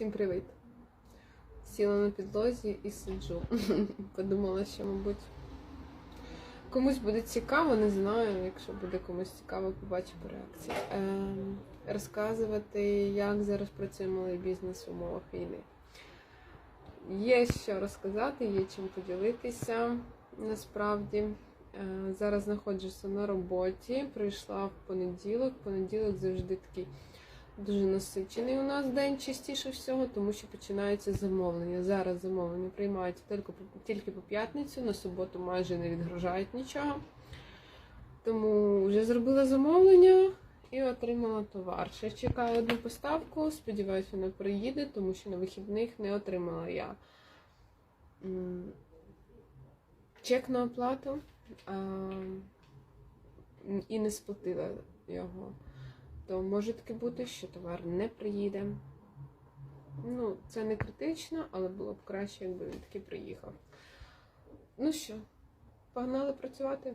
Всім привіт! Сіла на підлозі і сиджу. Подумала, що, мабуть, комусь буде цікаво, не знаю. Якщо буде комусь цікаво, побачу по реакції. Ем, розказувати, як зараз працює малий бізнес в умовах війни. Є що розказати, є чим поділитися насправді. Е, Зараз знаходжуся на роботі. Прийшла в понеділок. Понеділок завжди такий дуже насичений у нас день частіше всього, тому що починається замовлення. Зараз замовлення приймаються тільки по, тільки по п'ятницю, на суботу майже не відгружають нічого. Тому вже зробила замовлення і отримала товар. Ще чекаю одну поставку. Сподіваюся, вона приїде, тому що на вихідних не отримала я чек на оплату а, і не сплатила його. То може таки бути, що товар не приїде. Ну, це не критично, але було б краще, якби він таки приїхав. Ну що, погнали працювати?